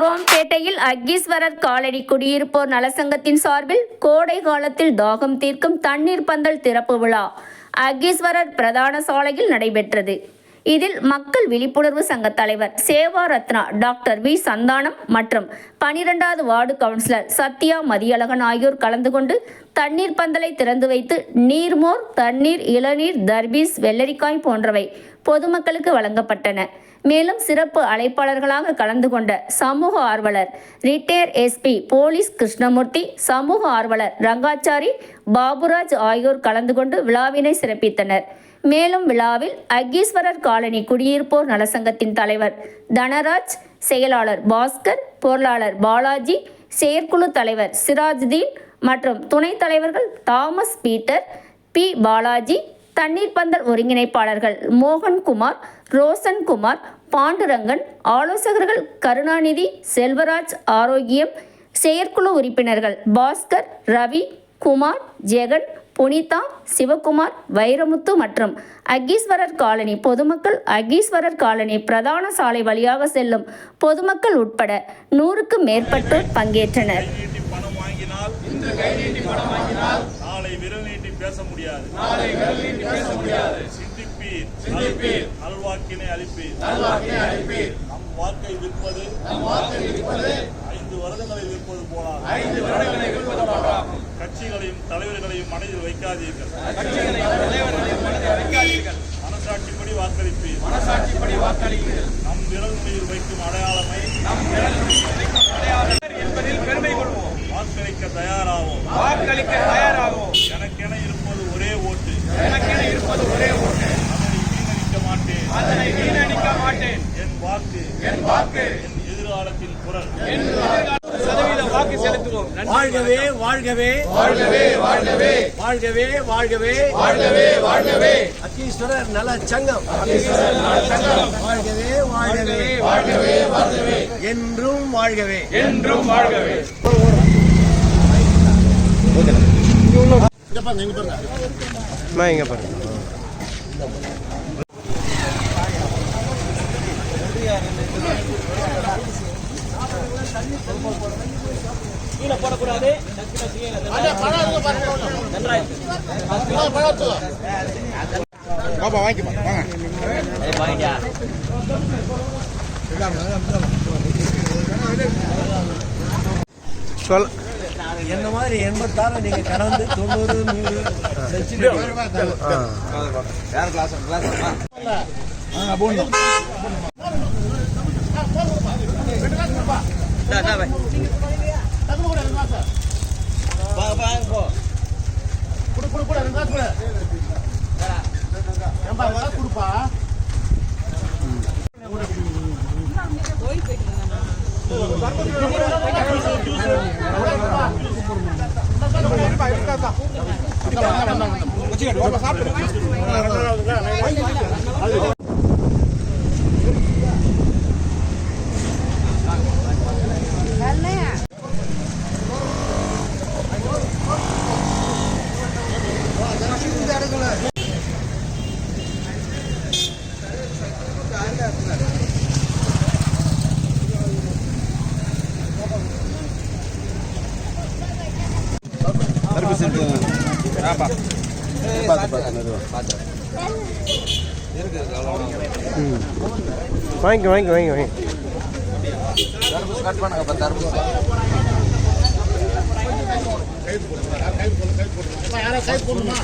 குரோம்பேட்டையில் அக்கீஸ்வரர் colony குடியிருப்போர் நலசங்கத்தின் சார்பில் கோடை காலத்தில் தாகம் தீர்க்கும் தண்ணீர் பந்தல் திறப்பு விழா அக்கீஸ்வரர் பிரதான சாலையில் நடைபெற்றது. இதில் மக்கள் விழிப்புணர்வு சங்க தலைவர் சேவா ரத்னா டாக்டர் வி சந்தானம் மற்றும் பனிரெண்டாவது வார்டு கவுன்சிலர் சத்யா மதியழகன் ஆகியோர் கலந்து கொண்டு தண்ணீர் பந்தலை திறந்து வைத்து நீர்மோர் தண்ணீர் இளநீர் தர்பீஸ் வெள்ளரிக்காய் போன்றவை பொதுமக்களுக்கு வழங்கப்பட்டன. மேலும் சிறப்பு அழைப்பாளர்களாக கலந்து கொண்ட சமூக ஆர்வலர் ரிட்டையர் எஸ்பி போலீஸ் கிருஷ்ணமூர்த்தி சமூக ஆர்வலர் ரங்காச்சாரி பாபுராஜ் ஆகியோர் கலந்து கொண்டு விழாவினை சிறப்பித்தனர். மேலும் விழாவில் அக்கீஸ்வரர் காலனி குடியிருப்போர் நலசங்கத்தின் தலைவர் தனராஜ் செயலாளர் பாஸ்கர் பொருளாளர் பாலாஜி செயற்குழு தலைவர் சிராஜ்தீன் மற்றும் துணைத் தலைவர்கள் தாமஸ் பீட்டர் பி பாலாஜி தண்ணீர் பந்தல் ஒருங்கிணைப்பாளர்கள் மோகன்குமார் ரோசன்குமார் பாண்டுரங்கன் ஆலோசகர்கள் கருணாநிதி செல்வராஜ் ஆரோக்கியம் செயற்குழு உறுப்பினர்கள் பாஸ்கர் ரவி குமார் ஜெகன் புனிதா சிவகுமார் வைரமுத்து மற்றும் அகீஸ்வரர் காலனி பொதுமக்கள் அகீஸ்வரர் காலனி பிரதான சாலை வழியாக செல்லும் பொதுமக்கள் உட்பட நூறுக்கும் மேற்பட்டோர் பங்கேற்றனர். விரல் பேச முடியாது. நாளை விரல் நீட்டி பேச முடியாது. சிந்திப்பீர். சிந்திப்பீர். நல்வாக்கினை அளிப்பீர். நல்வாக்கினை அளிப்பீர். நம் வாக்கை விற்பது நம் வாக்கை விற்பது ஐந்து வருடங்களை விற்பது போலாம் ஐந்து வருடங்களை விற்பது போலாம் கட்சிகளையும் தலைவர்களையும் மனதில் வைக்காதீர்கள். கட்சிகளையும் தலைவர்களையும் மனதில் வைக்காதீர்கள். மனசாட்சிப்படி வாக்களிப்பீர். மனசாட்சிப்படி வாக்களிப்பீர் நம் விரல் நுனியில் வைக்கும் அடையாளமை நம் என்பதில் பெருமை கொள்வோம். வாக்களிக்க தயாராவோம். வாக்களிக்க தயாராகும் என் வாக்கு. என் எதிர்காலத்தின் குரல் சதவீத வாக்கு செலுத்துவோம். நன்றி. வாழ்கவே வாழ்கவே. வாழ்கவே வாழ்கவே. வாழ்கவே வாழ்கவே. வாழ்கவே வாழ்கவே. அத்தீஸ்வரர் நல சங்கம். வாழ்கவே வாழ்கவே. வாழ்கவே வாழ்கவே என்றும் வாழ்கவே. என்றும் வாழ்கவே. இங்க பாருங்க. கீழே போடக்கூடாது சொல் என்ன மாதிரி எண்பத்தாறு நீங்க கடந்து தொண்ணூறு நூறு கிளாஸ் கிளாஸ் போடணும் dah dah bhai takku kuda rendu maasa ba ba po kudu kudu kuda rendu maasa kuda ஏம்பா இதெல்லாம் கொடுப்பா சாப்பிட்டு வாங்கி வாங்கி வாங்கி வாங்கி தர்பூஸ் கட் பண்ணுங்கப்பா தர்பூஸ் கை போடுமா